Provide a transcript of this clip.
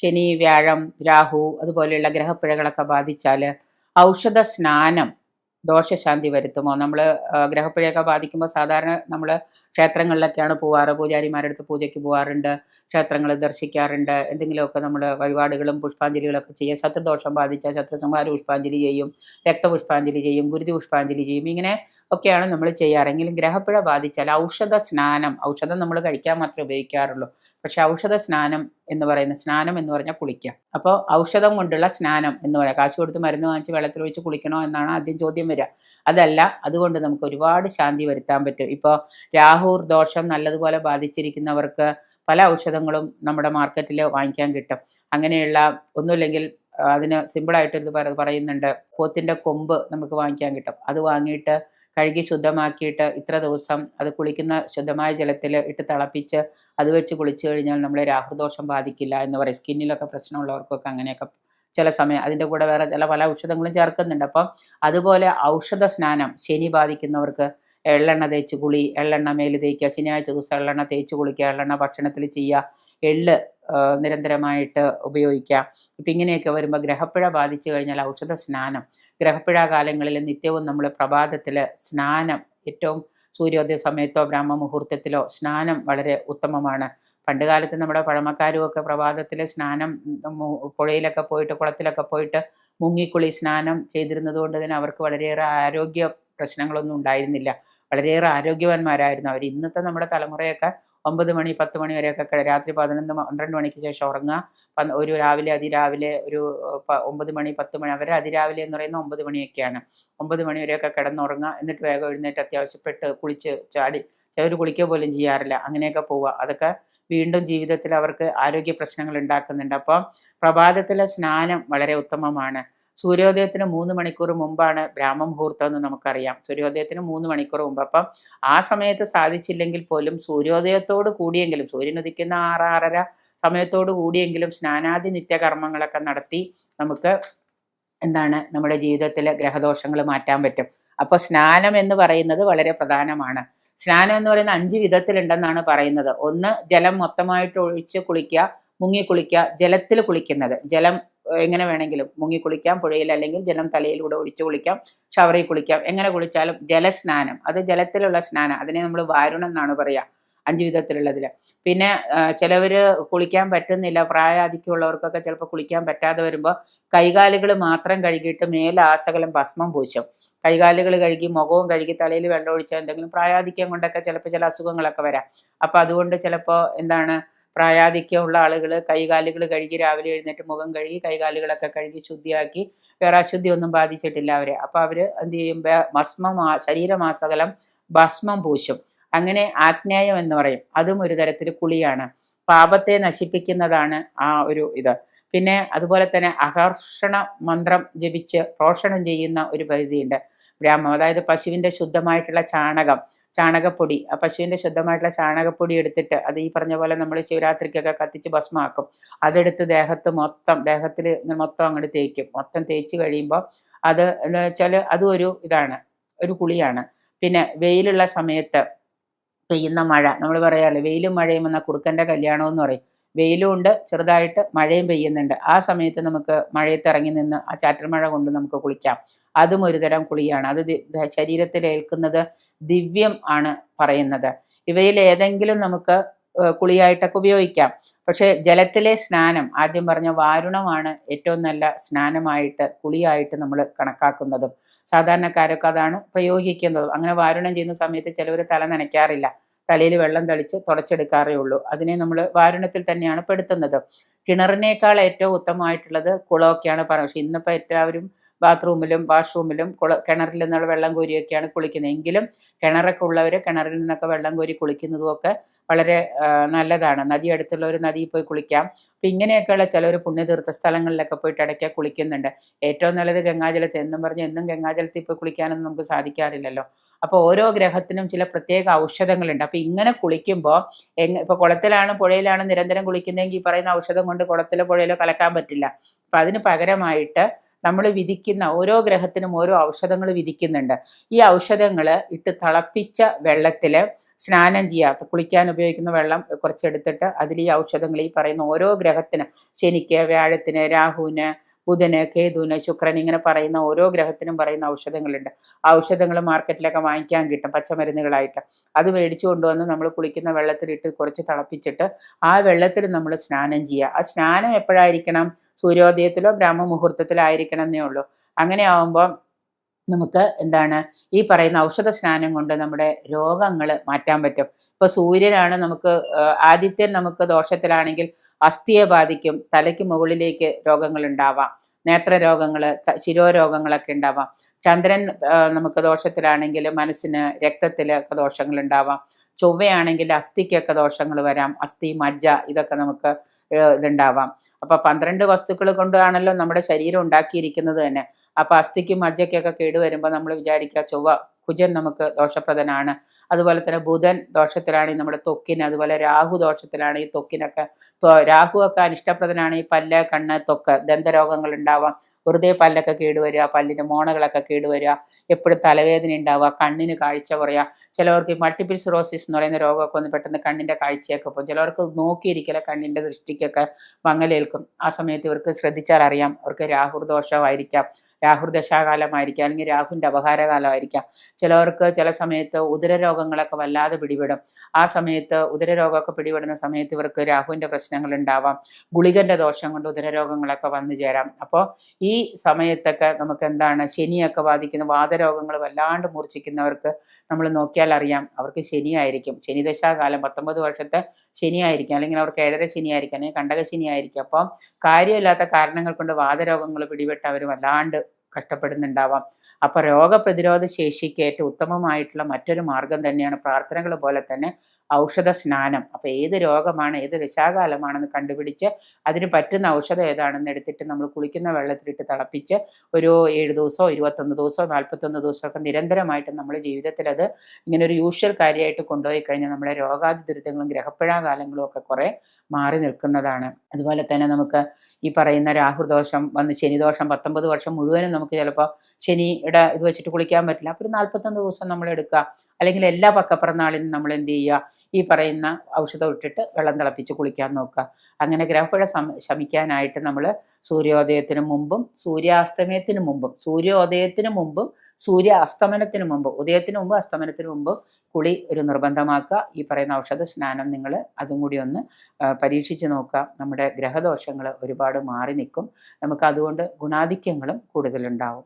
ശനി വ്യാഴം രാഹു അതുപോലെയുള്ള ഗ്രഹപ്പിഴകളൊക്കെ ബാധിച്ചാൽ ഔഷധ സ്നാനം ദോഷശാന്തി വരുത്തുമോ? നമ്മൾ ഗ്രഹപ്പിഴയൊക്കെ ബാധിക്കുമ്പോൾ സാധാരണ നമ്മൾ ക്ഷേത്രങ്ങളിലൊക്കെയാണ് പോവാറ്. പൂജാരിമാരുടെ അടുത്ത് പൂജയ്ക്ക് പോവാറുണ്ട്. ക്ഷേത്രങ്ങൾ ദർശിക്കാറുണ്ട്. എന്തെങ്കിലുമൊക്കെ നമ്മൾ വഴിപാടുകളും പുഷ്പാഞ്ജലികളൊക്കെ ചെയ്യുക ശത്രുദോഷം ബാധിച്ച ശത്രുസംഹാര പുഷ്പാഞ്ജലി ചെയ്യും രക്തപുഷ്പാഞ്ജലി ചെയ്യും ഗുരുതി പുഷ്പാഞ്ജലി ചെയ്യും. ഇങ്ങനെ ഒക്കെയാണ് നമ്മൾ ചെയ്യാറെങ്കിലും ഗ്രഹപ്പിഴ ബാധിച്ചാൽ ഔഷധ സ്നാനം ഔഷധം നമ്മൾ കഴിക്കാൻ മാത്രമേ ഉപയോഗിക്കാറുള്ളൂ. പക്ഷെ ഔഷധ സ്നാനം എന്ന് പറയുന്ന സ്നാനം എന്ന് പറഞ്ഞാൽ കുളിക്കുക അപ്പോൾ ഔഷധം കൊണ്ടുള്ള സ്നാനം എന്ന് പറയാം. കാശ് കൊടുത്ത് മരുന്ന് വാങ്ങിച്ച് വെള്ളത്തിൽ ഒഴിച്ച് കുളിക്കണോ എന്നാണ് ആദ്യം ചോദ്യം വരിക. അതല്ല അതുകൊണ്ട് നമുക്ക് ഒരുപാട് ശാന്തി വരുത്താൻ പറ്റും. ഇപ്പോൾ രാഹുർ ദോഷം നല്ലതുപോലെ ബാധിച്ചിരിക്കുന്നവർക്ക് പല ഔഷധങ്ങളും നമ്മുടെ മാർക്കറ്റിൽ വാങ്ങിക്കാൻ കിട്ടും. അങ്ങനെയുള്ള ഒന്നുമില്ലെങ്കിൽ അതിന് സിമ്പിളായിട്ടൊരു പറയുന്നുണ്ട്. പോത്തിന്റെ കൊമ്പ് നമുക്ക് വാങ്ങിക്കാൻ കിട്ടും. അത് വാങ്ങിയിട്ട് കഴുകി ശുദ്ധമാക്കിയിട്ട് ഇത്ര ദിവസം അത് കുളിക്കുന്ന ശുദ്ധമായ ജലത്തിൽ ഇട്ട് തിളപ്പിച്ച് അത് വെച്ച് കുളിച്ചു കഴിഞ്ഞാൽ നമ്മളെ രാഹുദോഷം ബാധിക്കില്ല എന്ന് പറയും. സ്കിന്നിലൊക്കെ പ്രശ്നമുള്ളവർക്കൊക്കെ അങ്ങനെയൊക്കെ ചില സമയം അതിന്റെ കൂടെ വേറെ ചില പല ഔഷധങ്ങളും ചേർക്കുന്നുണ്ട്. അപ്പം അതുപോലെ ഔഷധ സ്നാനം ശനി ബാധിക്കുന്നവർക്ക് എള്ളെണ്ണ തേച്ച് കുളി എള്ളെണ്ണ മേൽ തേക്കുക ശനിയാഴ്ച ദിവസം എള്ളെണ്ണ തേച്ച് കുളിക്കുക എള്ളെണ്ണ ഭക്ഷണത്തിൽ ചെയ്യുക എള്ള് നിരന്തരമായിട്ട് ഉപയോഗിക്കുക. ഇപ്പം ഇങ്ങനെയൊക്കെ വരുമ്പോൾ ഗ്രഹപ്പിഴ ബാധിച്ചു കഴിഞ്ഞാൽ ഔഷധ സ്നാനം. ഗ്രഹപ്പിഴ കാലങ്ങളിൽ നിത്യവും നമ്മൾ പ്രഭാതത്തിൽ സ്നാനം ഏറ്റവും സൂര്യോദയ സമയത്തോ ബ്രാഹ്മ മുഹൂർത്തത്തിലോ സ്നാനം വളരെ ഉത്തമമാണ്. പണ്ട് കാലത്ത് നമ്മുടെ പഴമക്കാരും ഒക്കെ പ്രഭാതത്തിൽ സ്നാനം പുഴയിലൊക്കെ പോയിട്ട് കുളത്തിലൊക്കെ പോയിട്ട് മുങ്ങിക്കുളി സ്നാനം ചെയ്തിരുന്നത് കൊണ്ട് തന്നെ അവർക്ക് വളരെയേറെ ആരോഗ്യ പ്രശ്നങ്ങളൊന്നും ഉണ്ടായിരുന്നില്ല. വളരെയേറെ ആരോഗ്യവാന്മാരായിരുന്നു അവർ ഇന്നത്തെ നമ്മുടെ തലമുറയൊക്കെ ഒമ്പത് മണി പത്ത് മണി വരെയൊക്കെ രാത്രി പതിനൊന്ന് പന്ത്രണ്ട് മണിക്ക് ശേഷം ഉറങ്ങുക. ഒരു രാവിലെ അതിരാവിലെ ഒരു ഒമ്പത് മണി പത്ത് മണി അവരെ അതിരാവിലെ എന്ന് പറയുന്ന ഒമ്പത് മണിയൊക്കെയാണ്. ഒമ്പത് മണി വരെയൊക്കെ കിടന്നുറങ്ങുക എന്നിട്ട് വേഗം എഴുന്നേറ്റ് അത്യാവശ്യപ്പെട്ട് കുളിച്ച് ചാടി ചിലർ കുളിക്കുക പോലും ചെയ്യാറില്ല. അങ്ങനെയൊക്കെ പോവുക. അതൊക്കെ വീണ്ടും ജീവിതത്തിൽ അവർക്ക് ആരോഗ്യ പ്രശ്നങ്ങൾ ഉണ്ടാക്കുന്നുണ്ട്. അപ്പം പ്രഭാതത്തിലെ സ്നാനം വളരെ ഉത്തമമാണ്. സൂര്യോദയത്തിന് മൂന്ന് മണിക്കൂർ മുമ്പാണ് ബ്രാഹ്മ മുഹൂർത്തം എന്ന് നമുക്കറിയാം. സൂര്യോദയത്തിന് മൂന്ന് മണിക്കൂർ മുമ്പ്. അപ്പം ആ സമയത്ത് സാധിച്ചില്ലെങ്കിൽ പോലും സൂര്യോദയത്തോട് കൂടിയെങ്കിലും സൂര്യൻ ഉദിക്കുന്ന ആറ് ആറര സമയത്തോട് കൂടിയെങ്കിലും സ്നാനാദി നിത്യകർമ്മങ്ങളൊക്കെ നടത്തി നമുക്ക് എന്താണ് നമ്മുടെ ജീവിതത്തിലെ ഗ്രഹദോഷങ്ങൾ മാറ്റാൻ പറ്റും. അപ്പോൾ സ്നാനം എന്ന് പറയുന്നത് വളരെ പ്രധാനമാണ്. സ്നാനം എന്ന് പറയുന്ന അഞ്ച് വിധത്തിലുണ്ടെന്നാണ് പറയുന്നത്. ഒന്ന് ജലം മൊത്തമായിട്ട് ഒഴിച്ച് കുളിക്കുക മുങ്ങി കുളിക്കുക ജലത്തിൽ കുളിക്കുന്നത്. ജലം എങ്ങനെ വേണമെങ്കിലും മുങ്ങി കുളിക്കാം പുഴയിൽ അല്ലെങ്കിൽ ജലം തലയിലൂടെ ഒഴിച്ചു കുളിക്കാം ഷവറിൽ കുളിക്കാം എങ്ങനെ കുളിച്ചാലും ജലസ്നാനം അത് ജലത്തിലുള്ള സ്നാനം അതിനെ നമ്മൾ വാരുണം എന്നാണ് പറയുക അഞ്ച് വിധത്തിലുള്ളതിൽ. പിന്നെ ചിലവർ കുളിക്കാൻ പറ്റുന്നില്ല പ്രായാധിക്യമുള്ളവർക്കൊക്കെ ചിലപ്പോൾ കുളിക്കാൻ പറ്റാതെ വരുമ്പോൾ കൈകാലുകൾ മാത്രം കഴുകിയിട്ട് മേലാസകലം ഭസ്മം പൂശും. കൈകാലുകൾ കഴുകി മുഖവും കഴുകി തലയിൽ വെള്ളം ഒഴിച്ചാൽ എന്തെങ്കിലും പ്രായാധിക്യം കൊണ്ടൊക്കെ ചിലപ്പോൾ ചില അസുഖങ്ങളൊക്കെ വരാം. അപ്പോൾ അതുകൊണ്ട് ചിലപ്പോൾ എന്താണ് പ്രായാധിക്യമുള്ള ആളുകൾ കൈകാലുകൾ കഴുകി രാവിലെ എഴുന്നേറ്റ് മുഖം കഴുകി കൈകാലുകളൊക്കെ കഴുകി ശുദ്ധിയാക്കി വേറെ അശുദ്ധി ഒന്നും ബാധിച്ചിട്ടില്ല അവരെ. അപ്പോൾ അവർ എന്ത് ചെയ്യും? ഭസ്മം ശരീരമാസകലം ഭസ്മം പൂശും. അങ്ങനെ ആജ്ഞായം എന്ന് പറയും. അതും ഒരു തരത്തിൽ കുളിയാണ്. പാപത്തെ നശിപ്പിക്കുന്നതാണ് ആ ഒരു ഇത്. പിന്നെ അതുപോലെ തന്നെ അഹർഷണ മന്ത്രം ജപിച്ച് പോഷണം ചെയ്യുന്ന ഒരു പരിധിയുണ്ട്. ബ്രാഹ്മം അതായത് പശുവിന്റെ ശുദ്ധമായിട്ടുള്ള ചാണകം ചാണകപ്പൊടി. ആ പശുവിന്റെ ശുദ്ധമായിട്ടുള്ള ചാണകപ്പൊടി എടുത്തിട്ട് അത് ഈ പറഞ്ഞ പോലെ നമ്മൾ ശിവരാത്രിക്കൊക്കെ കത്തിച്ച് ഭസ്മാക്കും. അതെടുത്ത് ദേഹത്ത് മൊത്തം ദേഹത്തിൽ മൊത്തം അങ്ങോട്ട് തേക്കും. മൊത്തം തേച്ച് കഴിയുമ്പോൾ അത് എന്ന് വെച്ചാൽ അതും ഒരു ഇതാണ് ഒരു കുളിയാണ്. പിന്നെ വെയിലുള്ള സമയത്ത് പെയ്യുന്ന മഴ. നമ്മൾ പറയാറില്ല വെയിലും മഴയും എന്ന കുറുക്കന്റെ കല്യാണം എന്ന് പറയും. വെയിലും ഉണ്ട് ചെറുതായിട്ട് മഴയും പെയ്യുന്നുണ്ട്. ആ സമയത്ത് നമുക്ക് മഴയത്ത് ഇറങ്ങി നിന്ന് ആ ചാറ്റൽ മഴ കൊണ്ട് നമുക്ക് കുളിക്കാം. അതും ഒരു തരം കുളിയാണ്. അത് ശരീരത്തിൽ ഏൽക്കുന്നത് ദിവ്യം ആണ് പറയുന്നത്. ഇവയിൽ ഏതെങ്കിലും നമുക്ക് കുളിയായിട്ടൊക്കെ ഉപയോഗിക്കാം. പക്ഷേ ജലത്തിലെ സ്നാനം ആദ്യം പറഞ്ഞ വാരുണമാണ് ഏറ്റവും നല്ല സ്നാനമായിട്ട് കുളിയായിട്ട് നമ്മൾ കണക്കാക്കുന്നതും. സാധാരണക്കാരൊക്കെ അതാണ് പ്രയോഗിക്കുന്നതും. അങ്ങനെ വാരുണം ചെയ്യുന്ന സമയത്ത് ചിലവർ തല നനയ്ക്കാറില്ല. തലയിൽ വെള്ളം തളിച്ച് തുടച്ചെടുക്കാറേ ഉള്ളൂ. അതിനെ നമ്മൾ വാരുണത്തിൽ തന്നെയാണ് പെടുത്തുന്നത്. കിണറിനേക്കാൾ ഏറ്റവും ഉത്തമമായിട്ടുള്ളത് കുളമൊക്കെയാണ് പറയുന്നത് പക്ഷെ ഇന്നിപ്പോൾ എല്ലാവരും ബാത്റൂമിലും വാഷ്റൂമിലും കുള കിണറിൽ നിന്നുള്ള വെള്ളം കോരിയൊക്കെയാണ് കുളിക്കുന്നത്. എങ്കിലും കിണറൊക്കെ ഉള്ളവർ കിണറിൽ നിന്നൊക്കെ വെള്ളം കോരി കുളിക്കുന്നതുമൊക്കെ വളരെ നല്ലതാണ്. നദി അടുത്തുള്ള ഒരു നദിയിൽ പോയി കുളിക്കാം. അപ്പം ഇങ്ങനെയൊക്കെയുള്ള ചിലർ പുണ്യതീർത്ഥ സ്ഥലങ്ങളിലൊക്കെ പോയിട്ട് ഇടയ്ക്ക് കുളിക്കുന്നുണ്ട്. ഏറ്റവും നല്ലത് ഗംഗാജലത്തിൽ എന്നും പറഞ്ഞ് എന്നും ഗംഗാജലത്തിൽ പോയി കുളിക്കാനൊന്നും നമുക്ക് സാധിക്കാറില്ലല്ലോ. അപ്പോൾ ഓരോ ഗ്രഹത്തിനും ചില പ്രത്യേക ഔഷധങ്ങളുണ്ട്. അപ്പോൾ ഇങ്ങനെ കുളിക്കുമ്പോൾ എങ്ങ ഇപ്പോൾ കുളത്തിലാണ് പുഴയിലാണ് നിരന്തരം കുളിക്കുന്നതെങ്കിൽ പറയുന്ന ഔഷധം കൊണ്ട് കുളത്തിലോ പുഴയിലോ കലക്കാൻ പറ്റില്ല. അപ്പം അതിന് പകരമായിട്ട് നമ്മൾ വിധിക്കുന്ന ഓരോ ഗ്രഹത്തിനും ഓരോ ഔഷധങ്ങൾ വിധിക്കുന്നുണ്ട്. ഈ ഔഷധങ്ങൾ ഇട്ട് തിളപ്പിച്ച വെള്ളത്തിൽ സ്നാനം ചെയ്യാത്ത കുളിക്കാൻ ഉപയോഗിക്കുന്ന വെള്ളം കുറച്ചെടുത്തിട്ട് അതിൽ ഈ ഔഷധങ്ങൾ ഈ പറയുന്ന ഓരോ ഗ്രഹത്തിന് ശനിക്ക് വ്യാഴത്തിന് രാഹുവിന് ബുധന് കേതുവിന് ശുക്രൻ ഇങ്ങനെ പറയുന്ന ഓരോ ഗ്രഹത്തിനും പറയുന്ന ഔഷധങ്ങളുണ്ട്. ഔഷധങ്ങൾ മാർക്കറ്റിലൊക്കെ വാങ്ങിക്കാൻ കിട്ടും പച്ചമരുന്നുകളായിട്ട്. അത് മേടിച്ചു കൊണ്ടുവന്ന് നമ്മൾ കുളിക്കുന്ന വെള്ളത്തിലിട്ട് കുറച്ച് തിളപ്പിച്ചിട്ട് ആ വെള്ളത്തിൽ നമ്മൾ സ്നാനം ചെയ്യുക. ആ സ്നാനം എപ്പോഴായിരിക്കണം? സൂര്യോദയത്തിലോ ബ്രാഹ്മമുഹൂർത്തത്തിലോ ആയിരിക്കണം എന്നേ ഉള്ളൂ. അങ്ങനെ ആവുമ്പോൾ നമുക്ക് എന്താണ്? ഈ പറയുന്ന ഔഷധ സ്നാനം കൊണ്ട് നമ്മുടെ രോഗങ്ങൾ മാറ്റാൻ പറ്റും. ഇപ്പോൾ സൂര്യനാണ് നമുക്ക് ആദിത്യൻ നമുക്ക് ദോഷത്തിലാണെങ്കിൽ അസ്ഥിയെ ബാധിക്കും തലയ്ക്ക് മുകളിലേക്ക് രോഗങ്ങൾ ഉണ്ടാവാം. നേത്രരോഗങ്ങൾ ശിരോരോഗങ്ങളൊക്കെ ഉണ്ടാവാം. ചന്ദ്രൻ നമുക്ക് ദോഷത്തിലാണെങ്കിൽ മനസ്സിന് രക്തത്തിലൊക്കെ ദോഷങ്ങൾ ഉണ്ടാവാം ചൊവ്വയാണെങ്കിൽ അസ്ഥിക്കൊക്കെ ദോഷങ്ങൾ വരാം. അസ്ഥി മജ്ജ ഇതൊക്കെ നമുക്ക് ഇതുണ്ടാവാം. അപ്പൊ പന്ത്രണ്ട് വസ്തുക്കൾ കൊണ്ടാണല്ലോ നമ്മുടെ ശരീരം ഉണ്ടാക്കിയിരിക്കുന്നത് തന്നെ. അപ്പൊ അസ്ഥിക്കും മജ്ജയ്ക്കൊക്കെ കേടുവരുമ്പോൾ നമ്മൾ വിചാരിക്കുക ചൊവ്വ കുജൻ നമുക്ക് ദോഷപ്രദനാണ്. അതുപോലെ തന്നെ ബുധൻ ദോഷത്തിലാണ് നമ്മുടെ തൊക്കിന് അതുപോലെ രാഹു ദോഷത്തിലാണ് ഈ തൊക്കിനൊക്കെ രാഹു ഒക്കെ അനിഷ്ടപ്രദനാണ് ഈ പല്ല് കണ്ണ് തൊക്ക് ദന്തരോഗങ്ങൾ ഉണ്ടാവാം. വെറുതെ പല്ലൊക്കെ കേടുവരിക പല്ലിന് മോണകളൊക്കെ കേടുവരിക എപ്പോഴും തലവേദന ഉണ്ടാവുക കണ്ണിന് കാഴ്ച കുറയുക. ചിലവർക്ക് മൾട്ടിപ്പിൾ സിറോസിസ് എന്ന് പറയുന്ന രോഗമൊക്കെ ഒന്ന് പെട്ടെന്ന് കണ്ണിന്റെ കാഴ്ചയൊക്കെ പോകും. ചിലവർക്ക് നോക്കിയിരിക്കില്ല കണ്ണിന്റെ ദൃഷ്ടിക്കൊക്കെ മങ്ങലേൽക്കും. ആ സമയത്ത് ഇവർക്ക് ശ്രദ്ധിച്ചാൽ അറിയാം. അവർക്ക് രാഹുർ ദോഷമായിരിക്കാം രാഹുർ ദശാകാലമായിരിക്കാം അല്ലെങ്കിൽ രാഹുവിന്റെ അപഹാരകാലമായിരിക്കാം. ചിലവർക്ക് ചില സമയത്ത് ഉദരരോഗങ്ങളൊക്കെ വല്ലാതെ പിടിപെടും. ആ സമയത്ത് ഉദരരോഗമൊക്കെ പിടിപെടുന്ന സമയത്ത് ഇവർക്ക് രാഹുവിന്റെ പ്രശ്നങ്ങൾ ഉണ്ടാവാം. ഗുളികന്റെ ദോഷം കൊണ്ട് ഉദരരോഗങ്ങളൊക്കെ വന്നു ചേരാം. അപ്പോൾ ഈ സമയത്തൊക്കെ നമുക്ക് എന്താണ് ശനിയൊക്കെ ബാധിക്കുന്ന വാദരോഗങ്ങൾ വല്ലാണ്ട് മൂർച്ഛിക്കുന്നവർക്ക് നമ്മൾ നോക്കിയാൽ അറിയാം. അവർക്ക് ശനിയായിരിക്കും. ശനിദശാകാലം പത്തൊമ്പത് വർഷത്തെ ശനിയായിരിക്കും. അല്ലെങ്കിൽ അവർക്ക് ഏഴര ശനിയായിരിക്കും. അല്ലെങ്കിൽ കണ്ടക ശനിയായിരിക്കും. അപ്പം കാര്യമില്ലാത്ത കാരണങ്ങൾ കൊണ്ട് വാദരോഗങ്ങൾ പിടിപെട്ട് അവർ വല്ലാണ്ട് കഷ്ടപ്പെടുന്നുണ്ടാവാം. അപ്പോൾ രോഗപ്രതിരോധ ശേഷിക്ക് ഏറ്റവും ഉത്തമമായിട്ടുള്ള മറ്റൊരു മാർഗം തന്നെയാണ് പ്രാർത്ഥനകൾ പോലെ തന്നെ ഔഷധ സ്നാനം അപ്പോൾ ഏത് രോഗമാണ് ഏത് ദശാകാലമാണെന്ന് കണ്ടുപിടിച്ച് അതിന് പറ്റുന്ന ഔഷധം ഏതാണെന്ന് എടുത്തിട്ട് നമ്മൾ കുളിക്കുന്ന വെള്ളത്തിലിട്ട് തിളപ്പിച്ച് ഒരു ഏഴ് ദിവസമോ ഇരുപത്തൊന്ന് ദിവസമോ നാൽപ്പത്തൊന്ന് ദിവസമൊക്കെ നിരന്തരമായിട്ട് നമ്മുടെ ജീവിതത്തിൽ അത് ഇങ്ങനെ ഒരു യൂഷ്വൽ കാര്യമായിട്ട് കൊണ്ടുപോയി കഴിഞ്ഞാൽ നമ്മുടെ രോഗാതി ദുരിതങ്ങളും ഗ്രഹപ്പിഴാകാലങ്ങളും ഒക്കെ കുറേ മാറി നിൽക്കുന്നതാണ്. അതുപോലെ തന്നെ നമുക്ക് ഈ പറയുന്ന രാഹുദോഷം വന്ന് ശനിദോഷം പത്തൊമ്പത് വർഷം മുഴുവനും നമുക്ക് ചിലപ്പോൾ ശനിയുടെ ഇത് വെച്ചിട്ട് കുളിക്കാൻ പറ്റില്ല. അപ്പോൾ ഒരു നാൽപ്പത്തൊന്ന് ദിവസം നമ്മൾ എടുക്കുക. അല്ലെങ്കിൽ എല്ലാ പക്കപ്പിറന്നാളിനും നമ്മൾ എന്ത് ചെയ്യുക? ഈ പറയുന്ന ഔഷധം ഇട്ടിട്ട് വെള്ളം തിളപ്പിച്ച് കുളിക്കാൻ നോക്കുക. അങ്ങനെ ഗ്രഹപ്പുഴ ശമിക്കാനായിട്ട് നമ്മൾ സൂര്യോദയത്തിന് മുമ്പും സൂര്യാസ്തമയത്തിന് മുമ്പും സൂര്യോദയത്തിന് മുമ്പും സൂര്യ അസ്തമനത്തിന് മുമ്പ് ഉദയത്തിന് മുമ്പ് അസ്തമനത്തിന് മുമ്പ് കുളി ഒരു നിർബന്ധമാക്കുക. ഈ പറയുന്ന ഔഷധ സ്നാനം നിങ്ങൾ അതും കൂടി ഒന്ന് പരീക്ഷിച്ച് നോക്കുക. നമ്മുടെ ഗ്രഹദോഷങ്ങൾ ഒരുപാട് മാറി നിൽക്കും. നമുക്ക് അതുകൊണ്ട് ഗുണാധിക്യങ്ങളും കൂടുതലുണ്ടാവും.